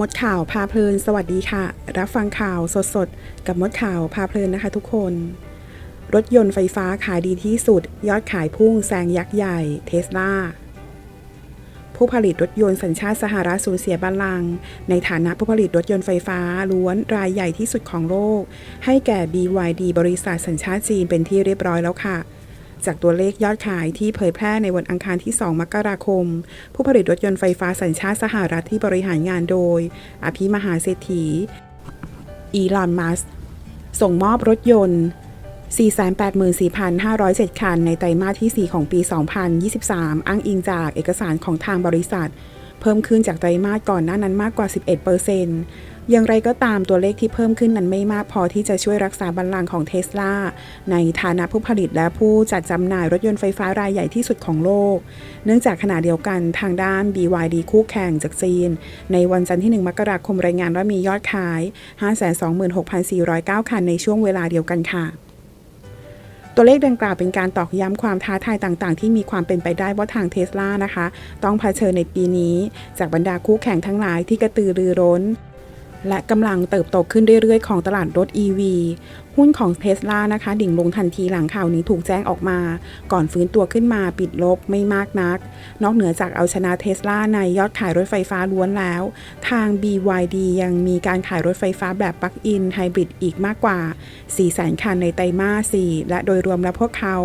มดข่าวพาเพลิน สวัสดีค่ะ รับฟังข่าวสดๆ กับมดข่าวพาเพลินนะคะทุกคน รถยนต์ไฟฟ้าขายดีที่สุด ยอดขายพุ่งแซงยักษ์ใหญ่เทสลาผู้ผลิตรถยนต์สัญชาติสหรัฐสูญเสียบัลลังก์ในฐานะผู้ผลิตรถยนต์ไฟฟ้าล้วนรายใหญ่ที่สุดของโลก ให้แก่ BYD บริษัทสัญชาติจีนเป็นที่เรียบร้อยแล้วค่ะ จากตัวเลขยอดขายที่เผยแพร่ในวันอังคารที่ 2 มกราคม ผู้ผลิตรถยนต์ไฟฟ้าสัญชาติสหรัฐที่บริหารงานโดย อภิมหาเศรษฐี อีลอน มัสส่งมอบรถยนต์ 484,507 คัน ในไตรมาสที่ 4 ของปี 2023 อ้างอิงจากเอกสารของทางบริษัท เพิ่มขึ้นจากไตรมาสก่อนหน้านั้นมากกว่า 11% อย่างไรก็ตามตัวเลขที่เพิ่มขึ้นนั้นไม่มากพอที่จะช่วยรักษาบัลลังก์ของเทสลาในฐานะผู้ผลิตและผู้จัดจำหน่ายรถยนต์ไฟฟ้ารายใหญ่ที่สุดของโลก เนื่องจากขณะเดียวกันทางด้าน BYD คู่แข่งจากจีน ในวันจันทร์ที่ 1 มกราคมรายงานว่ามียอดขาย 526,409 คันในช่วงเวลาเดียวกันค่ะตัวเลขดังกล่าวเป็นการตอกย้ำความท้าทายต่างๆ ที่มีความเป็นไปได้ว่าทางเทสลานะคะ ต้องเผชิญในปีนี้ จากบรรดาคู่แข่งทั้งหลายที่กระตือรือร้น และกำลังเติบโตขึ้นเรื่อยๆ ของตลาดรถ EV หุ้นของเทสลานะคะ ดิ่งลงทันทีหลังข่าวนี้ถูกแจ้งออกมา ก่อนฟื้นตัวขึ้นมาปิดลบไม่มากนัก นอกเหนือจากเอาชนะเทสลาในยอดขายรถไฟฟ้าล้วนแล้ว ทาง BYD ยังมีการขายรถไฟฟ้าแบบปลั๊กอินไฮบริดอีกมากกว่า 400,000 คันในไตรมาส 4 และโดยรวมแล้วพวกเขา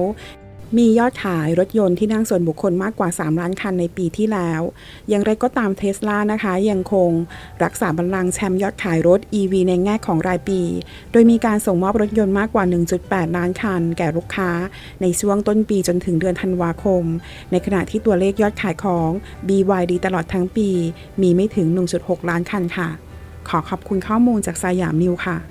มียอดขายรถยนต์ที่นั่งส่วนบุคคลมากกว่า 3 ล้านคันในปีที่แล้ว อย่างไรก็ตามเทสลานะคะ ยังคงรักษาบัลลังก์แชมป์ยอดขายรถ EV ในแง่ของรายปี โดยมีการส่งมอบรถยนต์มากกว่า 1.8 ล้านคัน แก่ลูกค้า ในช่วงต้นปีจนถึงเดือนธันวาคม ในขณะที่ตัวเลขยอดขายของ BYD ตลอดทั้งปี มีไม่ถึง 1.6 ล้านคันค่ะ ขอขอบคุณข้อมูลจากสยามนิวค่ะ